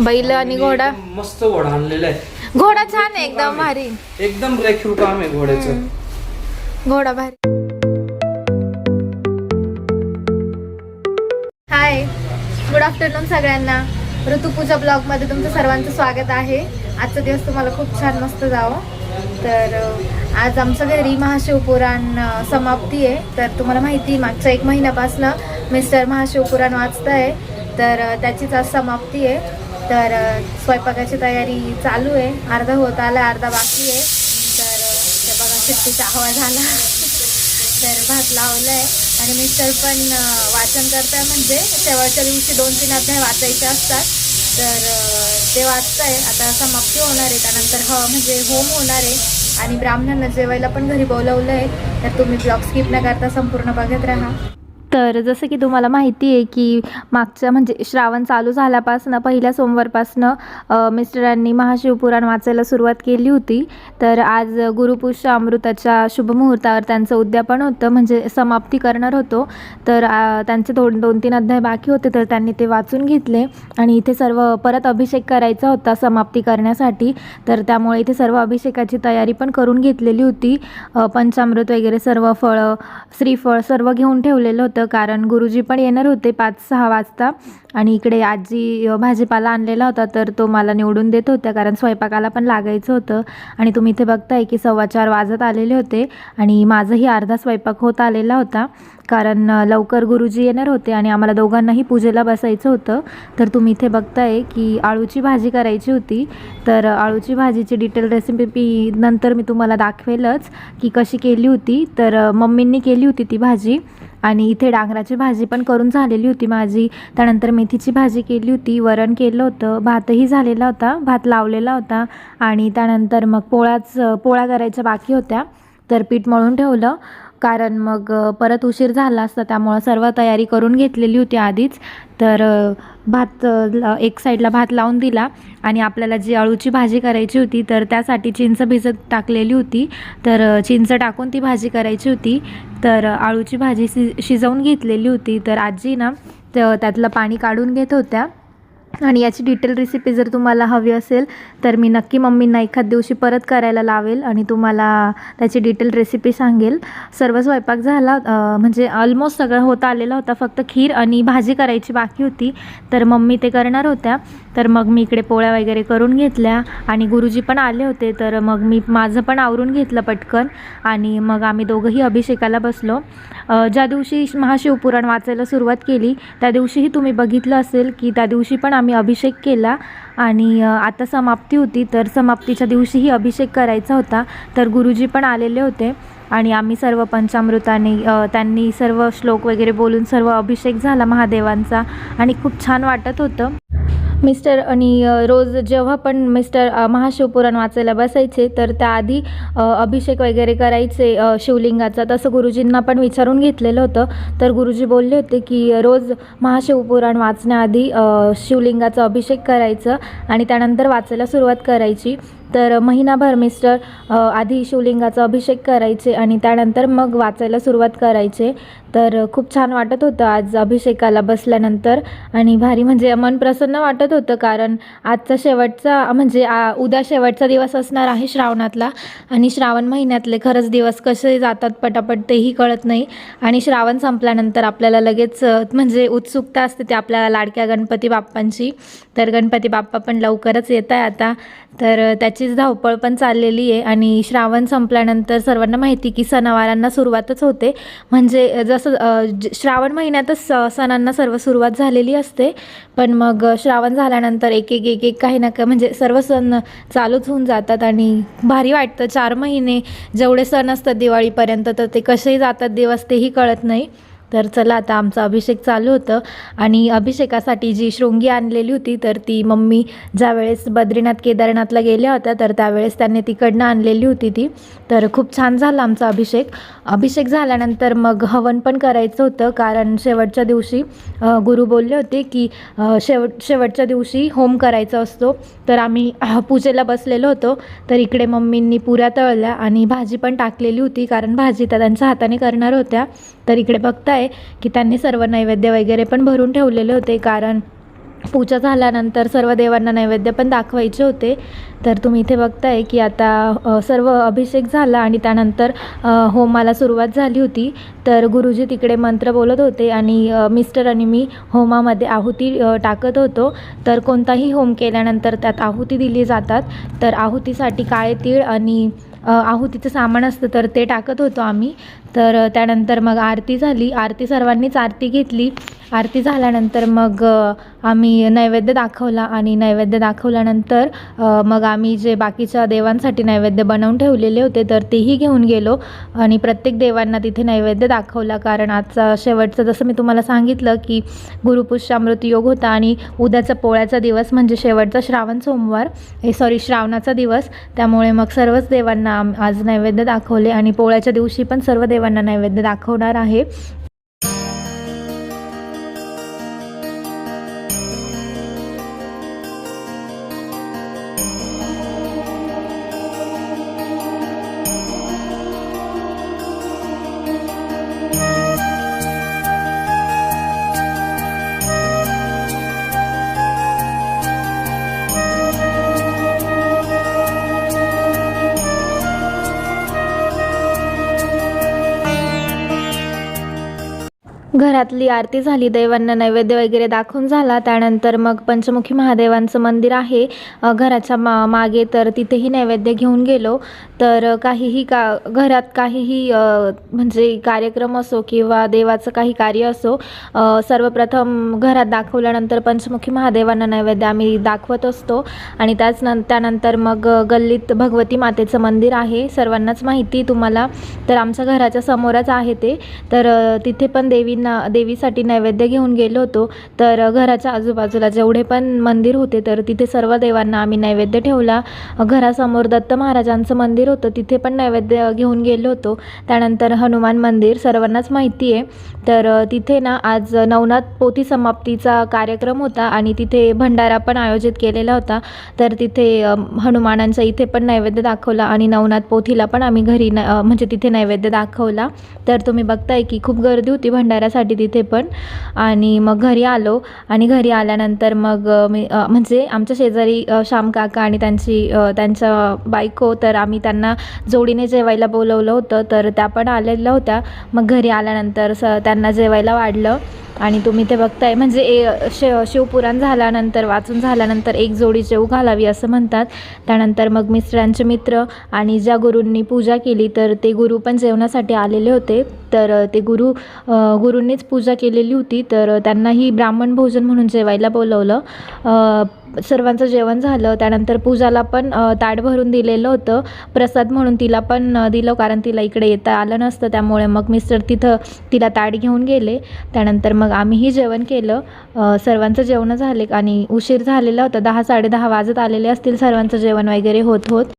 बैल आणि घोडा. मस्त घोडा आणलेला आहे. घोडा छान आहे एकदम भारी. एकदम रेखीव काम आहे घोड्याचं. घोडा भारी. हाय गुड आफ्टरनून सगळ्यांना. ऋतुपूजा ब्लॉगमध्ये तुमचं सर्वांचं स्वागत आहे. आजचा दिवस तुम्हाला खूप छान मस्त जावं. तर आज आमच्या घरी महाशिवपुराण समाप्ती आहे तर तुम्हाला माहिती आहे, मागच्या एक महिन्यापासनं मिस्टर महाशिवपुराण वाचत आहे तर त्याचीच आज समाप्ती आहे तर स्वयंपाकाची तयारी चालू आहे. अर्धा होत आला अर्धा बाकी आहे. तर त्या बघा शिट्टीचा हवा झाला तर भात लावलाय. आणि मिस्टर पण वाचन करताय म्हणजे शेवटच्या दिवशी दोन तीन अध्याय वाचायचे असतात. तर ते वाचताय. आता समाप्ती होणार आहे. त्यानंतर ह म्हणजे होम होणार आहे. आणि ब्राह्मणांना जेवायला पण घरी बोलवलं आहे तर तुम्ही ब्लॉग स्किप न करता संपूर्ण बघत राहा. तर जसं की तुम्हाला माहिती आहे की मागच्या म्हणजे श्रावण चालू झाल्यापासनं पहिल्या सोमवारपासनं मिस्टरांनी महाशिवपुराण वाचायला सुरुवात केली होती. तर आज गुरुपुष्य अमृताच्या शुभमुहूर्तावर त्यांचं उद्यापन होतं म्हणजे समाप्ती करणार होतो. तर त्यांचे दोन दोन तीन अध्याय बाकी होते तर त्यांनी ते वाचून घेतले. आणि इथे सर्व परत अभिषेक करायचा होता समाप्ती करण्यासाठी. तर त्यामुळे इथे सर्व अभिषेकाची तयारी पण करून घेतलेली होती. पंचामृत वगैरे सर्व फळं श्रीफळ सर्व घेऊन ठेवलेलं होतं. कारण गुरुजी पण येणार होते पाच सहा वाजता. आणि इकडे आजी भाजीपाला आणलेला होता तर तो मला निवडून देत होत्या. कारण स्वयंपाकाला पण लागायचं होतं. आणि तुम्ही इथे बघताय की सव्वा चार वाजत आलेले होते. आणि माझंही अर्धा स्वयंपाक होत आलेला होता. कारण लवकर गुरुजी येणार होते आणि आम्हाला दोघांनाही पूजेला बसायचं होतं. तर तुम्ही इथे बघताय की आळूची भाजी करायची होती. तर आळूची भाजीची डिटेल रेसिपी नंतर मी तुम्हाला दाखवेलच की कशी केली होती. तर मम्मींनी केली होती ती भाजी आणि इथे डांगराची भाजी पण करून झालेली होती माझी. त्यानंतर मेथीची भाजी केली होती वरण केलं होतं भातही झालेला होता भात लावलेला होता आणि त्यानंतर मग पोळ्याच पोळ्या करायच्या बाकी होत्या. तर पीठ मळून ठेवलं. कारण मग परत उशीर झाला असता त्यामुळं सर्व तयारी करून घेतलेली होती आधीच. तर भात एक साईडला भात लावून दिला आणि आपल्याला जी अळूची भाजी करायची होती तर त्यासाठी चिंच भिजत टाकलेली होती. तर चिंच टाकून ती भाजी करायची होती. तर अळूची भाजी शि शिजवून घेतलेली होती. तर आजी ना त्यातलं पाणी काढून घेत होत्या. आणि याची डिटेल रेसिपी जर तुम्हाला हवी असेल तर मी नक्की मम्मींना एखाद दिवशी परत करायला लावेल आणि तुम्हाला त्याची डिटेल रेसिपी सांगेल. सर्व स्वयंपाक झाला म्हणजे ऑलमोस्ट सगळं होता आलेला होता फक्त खीर आणि भाजी करायची बाकी होती. तर मम्मी ते करणार होत्या. तर मग मी इकडे पोळ्या वगैरे करून घेतल्या आणि गुरुजी पण आले होते तर मग मी माझं पण आवरून घेतलं पटकन. आणि मग आम्ही दोघंही अभिषेकाला बसलो. ज्या दिवशी महाशिवपुराण वाचायला सुरुवात केली त्या दिवशीही तुम्ही बघितलं असेल की त्या दिवशी पण आम्ही अभिषेक केला आणि आता समाप्ती होती तर समाप्तीच्या दिवशीही अभिषेक करायचा होता तर गुरुजी पण आलेले होते आणि आम्ही सर्व पंचामृताने त्यांनी सर्व श्लोक वगैरे बोलून सर्व अभिषेक झाला महादेवांचा आणि खूप छान वाटत होतं. मिस्टर आणि रोज जेव्हा पण मिस्टर महाशिवपुराण वाचायला बसायचे तर त्याआधी अभिषेक वगैरे करायचे शिवलिंगाचा. तसं गुरुजींना पण विचारून घेतलेलं होतं. तर गुरुजी बोलले होते की रोज महाशिवपुराण वाचण्याआधी शिवलिंगाचा अभिषेक करायचं आणि त्यानंतर वाचायला सुरुवात करायची. तर महिनाभर मिस्टर आधी शिवलिंगाचा अभिषेक करायचे आणि त्यानंतर मग वाचायला सुरुवात करायचे. तर खूप छान वाटत होतं आज अभिषेकाला बसल्यानंतर आणि भारी म्हणजे मन प्रसन्न वाटत होतं कारण आजचा शेवटचा म्हणजे आ, उद्या शेवटचा दिवस असणार आहे श्रावणातला आणि श्रावण महिन्यातले खरंच दिवस कसे जातात पटापट तेही कळत नाही. आणि श्रावण संपल्यानंतर आपल्याला लगेच म्हणजे उत्सुकता असते ते आपल्या लाडक्या गणपती बाप्पांची. तर गणपती बाप्पा पण लवकरच येत आहे आता. तर त्याची अशीच धावपळ पण चाललेली आहे. आणि श्रावण संपल्यानंतर सर्वांना माहिती की सणावारांना सुरुवातच होते. म्हणजे जसं श्रावण महिन्यातच स- सणांना सर्व सुरुवात झालेली असते. पण मग श्रावण झाल्यानंतर एक एक एक एक काही ना काही म्हणजे सर्व सण चालूच होऊन जातात. आणि भारी वाटतं. चार महिने जेवढे सण असतात दिवाळीपर्यंत तर ते कसेही जातात दिवस तेही कळत नाही. तर चला आता आमचं अभिषेक चालू होतं. आणि अभिषेकासाठी जी शृंगी आणलेली होती तर ती मम्मी ज्यावेळेस बद्रीनाथ केदारनाथला गेल्या होत्या तर त्यावेळेस त्यांनी तिकडनं आणलेली होती ती. तर खूप छान झाला आमचा अभिषेक. अभिषेक झाल्यानंतर मग हवन पण करायचं होतं कारण शेवटच्या दिवशी गुरु बोलले होते की शेवट शेवटच्या दिवशी होम करायचा असतो. तर आम्ही पूजेला बसलेलो होतो. तर इकडे मम्मींनी पुऱ्या तळल्या आणि भाजी पण टाकलेली होती कारण भाजी त्या त्यांच्या हाताने करणार होत्या. तर इकडे बघताय की त्यांनी सर्व नैवेद्य वगैरे पण भरून ठेवलेले होते कारण पूजा झाल्यानंतर सर्व देवांना नैवेद्य पण दाखवायचे होते. तर तुम्ही इथे बघताय की आता सर्व अभिषेक झाला आणि त्यानंतर होमाला सुरुवात झाली होती. तर गुरुजी तिकडे मंत्र बोलत होते आणि मिस्टर आणि मी होमामध्ये आहुती टाकत होतो. तर कोणताही होम केल्यानंतर त्यात आहुती दिली जातात. तर आहुतीसाठी काळे तीळ आणि आहुतीचं सामान असतं तर ते टाकत होतो आम्ही. तर त्यानंतर मग आरती झाली. आरती सर्वांनीच आरती घेतली. आरती झाल्यानंतर मग आम्ही नैवेद्य दाखवला आणि नैवेद्य दाखवल्यानंतर मग आम्ही जे बाकीच्या देवांसाठी नैवेद्य बनवून ठेवलेले होते तर तेही घेऊन गेलो आणि प्रत्येक देवांना तिथे नैवेद्य दाखवला. कारण आजचा शेवटचं जसं मी तुम्हाला सांगितलं की गुरुपुष्यामृत योग होता आणि उद्याचा पोळ्याचा दिवस म्हणजे शेवटचा श्रावण सोमवार हे सॉरी श्रावणाचा दिवस. त्यामुळे मग सर्वच देवांना आम- आज नैवेद्य दाखवले आणि पोळ्याच्या दिवशी पण सर्व देव देवांना नैवेद्य दाखवणार आहे. घरातली आरती झाली देवांना नैवेद्य वगैरे दाखवून झाला. त्यानंतर मग पंचमुखी महादेवांचं मंदिर आहे. घराच्या मा मागे तर तिथेही नैवेद्य घेऊन गेलो. तर काहीही का घरात काहीही म्हणजे कार्यक्रम असो किंवा देवाचं काही कार्य असो सर्वप्रथम घरात दाखवल्यानंतर पंचमुखी महादेवांना नैवेद्य आम्ही दाखवत असतो. आणि त्याच नं त्यानंतर मग गल्लीत भगवती मातेचं मंदिर आहे. सर्वांनाच माहिती तुम्हाला. तर आमच्या घराच्या समोरच आहे ते. तर तिथे पण देवींना देवीसाठी नैवेद्य घेऊन गेलो होतो. तर घराच्या आजूबाजूला जेवढे पण मंदिर होते तर तिथे सर्व देवांना आम्ही नैवेद्य ठेवला. घरासमोर दत्त महाराजांचं मंदिर होतं तिथे पण नैवेद्य घेऊन गेलो होतो. त्यानंतर हनुमान मंदिर सर्वांनाच माहिती आहे. तर तिथे ना आज नवनाथ पोथी समाप्तीचा कार्यक्रम होता आणि तिथे भंडारा पण आयोजित केलेला होता. तर तिथे हनुमानांचा इथे पण नैवेद्य दाखवला आणि नवनाथ पोथीला पण आम्ही घरी न म्हणजे तिथे नैवेद्य दाखवला. तर तुम्ही बघताय की खूप गर्दी होती भंडाऱ्यासाठी. तिथे पण. आणि मग घरी आलो आणि घरी आल्यानंतर मग मी म्हणजे आमच्या शेजारी श्याम काका आणि त्यांची त्यांच्या बायको तर आम्ही त्यांना जोडीने जेवायला बोलवलं होतं तर त्या पण आलेल्या होत्या. मग घरी आल्यानंतर स त्यांना जेवायला वाढलं. आणि तुम्ही ते बघताय. म्हणजे ए शिव शिवपुराण झाल्यानंतर वाचून झाल्यानंतर एक जोडी जेव घालावी असं म्हणतात. त्यानंतर मग मिस्टरांचे मित्र आणि ज्या गुरूंनी पूजा केली तर ते गुरु पण जेवणासाठी आलेले होते. तर ते गुरु गुरूंनीच पूजा केलेली होती. तर त्यांनाही ब्राह्मण भोजन म्हणून जेवायला बोलवलं. सर्वांचं जेवण झालं त्यानंतर पूजाला पण ताट भरून दिलेलं होतं. प्रसाद म्हणून तिला पण दिलं कारण तिला इकडे येता आलं नसतं. त्यामुळे मग मिस्टर तिथं तिला ताट घेऊन गेले. त्यानंतर मग आम्हीही जेवण केलं. सर्वांचं जेवण झाले आणि उशीर झालेला होता. दहा साडेदहा वाजत आलेले असतील सर्वांचं जेवण वगैरे होत होत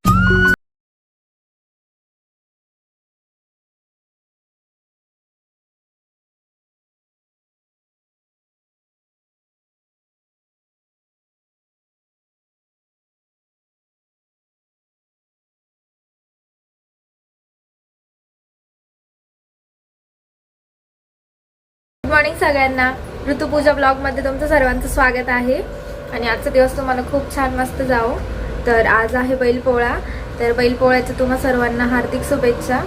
गुड मॉर्निंग सगळ्यांना. ऋतुपूजा ब्लॉगमध्ये तुमचं सर्वांचं स्वागत आहे. आणि आजचा दिवस तुम्हाला खूप छान मस्त जाओ तर आज आहे बैलपोळा. तर बैलपोळ्याचं तुम्हा सर्वांना हार्दिक शुभेच्छा.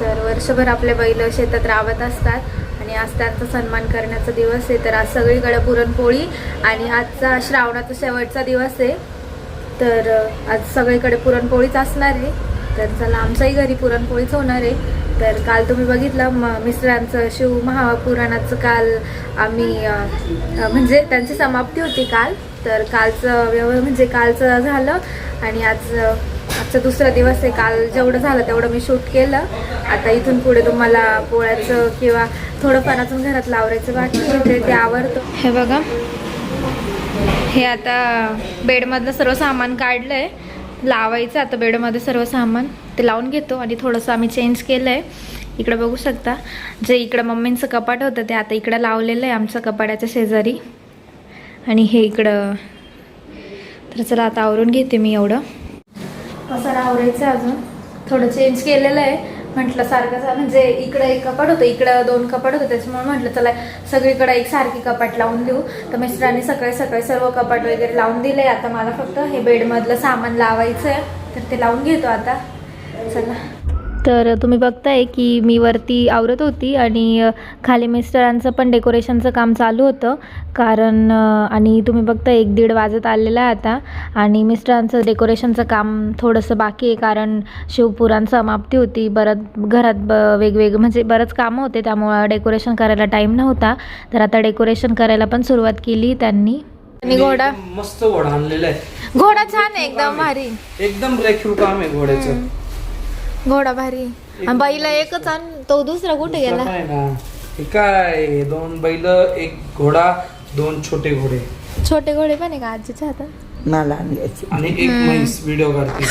तर वर्षभर आपले बैल शेतात राबत असतात. आणि आज त्यांचा सन्मान करण्याचा दिवस आहे. तर आज सगळीकडे पुरणपोळी आणि आजचा श्रावणाचा शेवटचा दिवस आहे. तर आज सगळीकडे पुरणपोळीच असणार आहे. तर चला आमच्याही घरी पुरणपोळीच होणार आहे. तर काल तुम्ही बघितलं म मिस्टरांचं शिव महापुराणाचं काल आम्ही म्हणजे त्यांची समाप्ती होती काल. तर कालचं व्यव म्हणजे कालचं झालं आणि आज आजचा दुसरा दिवस आहे. काल जेवढं झालं तेवढं मी शूट केलं. आता इथून पुढे तुम्हाला पोळ्याचं किंवा थोडंफार अजून घरात लावरायचं बाकी आहे ते- ते आवडतं हे बघा. हे आता बेडमधलं सर्व सामान काढलं आहे लावायचं. आता बेडमध्ये सर्व सामान ते लावून घेतो आणि थोडंसं आम्ही चेंज केलं आहे इकडं बघू शकता. जे इकडं मम्मींचं कपाट होतं ते आता इकडं लावलेलं आहे आमच्या कपाटाच्या शेजारी. आणि हे इकडं. तर चला आता आवरून घेते मी एवढं. कसं आवरायचं आहे अजून. थोडं चेंज केलेलं आहे. म्हटलं सारखं म्हणजे इकडं एक कपाट होतं इकडं दोन कपाट होतं त्याच्यामुळे म्हटलं चला सगळीकडे एक सारखी कपाट लावून देऊ. तर मिस्टरांनी सकाळी सकाळी सर्व कपाट वगैरे लावून दिले. आता मला फक्त हे बेडमधलं सामान लावायचं आहे तर ते लावून घेतो आता. चला. तर तुम्ही बघताय की मी वरती आवरत होती आणि खाली मिस्टरांचं पण डेकोरेशनचं काम चालू होतं. कारण आणि तुम्ही बघता एक दीड वाजत आलेलं आहे आता आणि मिस्टरांचं डेकोरेशनचं काम थोडंसं बाकी आहे कारण शिवपुराण समाप्ती होती. बरंच घरात ब वेगवेगळं म्हणजे बरंच कामं होते त्यामुळं डेकोरेशन करायला टाईम नव्हता. तर आता डेकोरेशन करायला पण सुरुवात केली त्यांनी. आणि घोडा? मस्त घोडा आणलेला आहे. घोडा छान आहे एकदम भारी. एकदम रेखीव काम आहे घोड्याचं. घोडा भारी. आणि बाईला एकच आण तो दुसरा कुठे गेला? काय ना? हे काय दोन बैल एक घोडा दोन छोटे घोडे. छोटे घोडे पण आहे का आजीच्या हातात मला आणल्याची आणि एक म्हैस व्हिडिओ करते.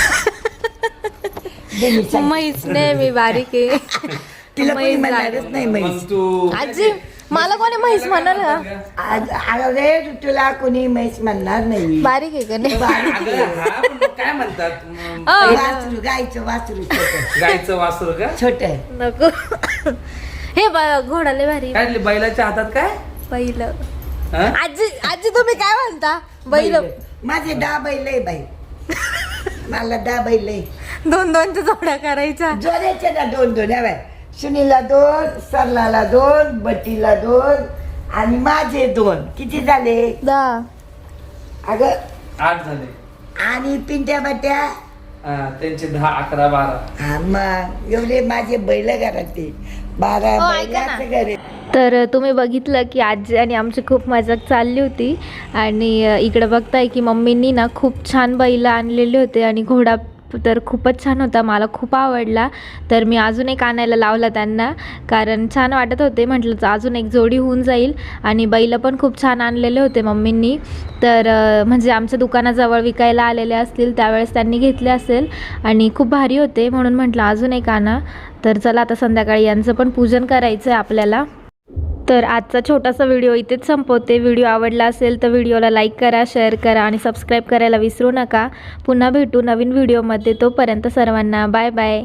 म्हैस नाही मी बारीक आहे. तिला कोणी म्हैस. नाही मग म्हैस तू आजी मला कोणी म्हैस म्हणाल का आज अरे तुला कोणी म्हैस म्हणणार नाही. बारीक आहे का नाही? अगं, हा, पण काय म्हणतात? अ, वासरू गायचं वासरू छोट. गायचं वासर का? छोट. नको. हे बघ घोडाले भारी काय बैलाच्या हातात काय? पहिलं हा? आजी आजी तुम्ही काय म्हणता? बैल. माझे दहा बैल आहे बाई. मला दहा बैल आहे. दोन दोनच्या जोड्या करायच्या. जोड्याचे ना दोन दोन आहे बाई. सुनीला दोन सरलाला दोन बटीला दोन आणि माझे दोन. किती झाले? दहा अगं. आठ झाले. आणि पिंट्या बट्या हा, त्यांचे दहा अकरा बारा. हा मग. एवढे माझे बैल घरात ते. बारा हो, ऐका ना. बैलाचं घर आहे. तर तुम्ही बघितलं की आजी आणि आमची खूप मजाक चालली होती. आणि अ, इकडं बघताय की मम्मींनी ना खूप छान बैल आणलेले होते आणि घोडा तर खूपच छान होता मला खूप आवडला. तर मी अजून एक आणायला लावला त्यांना कारण छान वाटत होते. म्हटलं अजून एक जोडी होऊन जाईल. आणि बैल पण खूप छान आणलेले होते मम्मींनी. तर म्हणजे आमच्या दुकानाजवळ विकायला आलेले असतील त्यावेळेस त्यांनी घेतले असेल. आणि खूप भारी होते म्हणून म्हटलं अजून एक आणा. तर चला आता संध्याकाळी यांचं पण पूजन करायचं आहे आपल्याला. तर आजचा छोटासा व्हिडिओ इथेच संपवते. व्हिडिओ आवडला असेल तर व्हिडिओला लाईक करा शेअर करा आणि सबस्क्राईब करायला विसरू नका. पुन्हा भेटू नवीन व्हिडिओमध्ये. तोपर्यंत सर्वांना बाय बाय.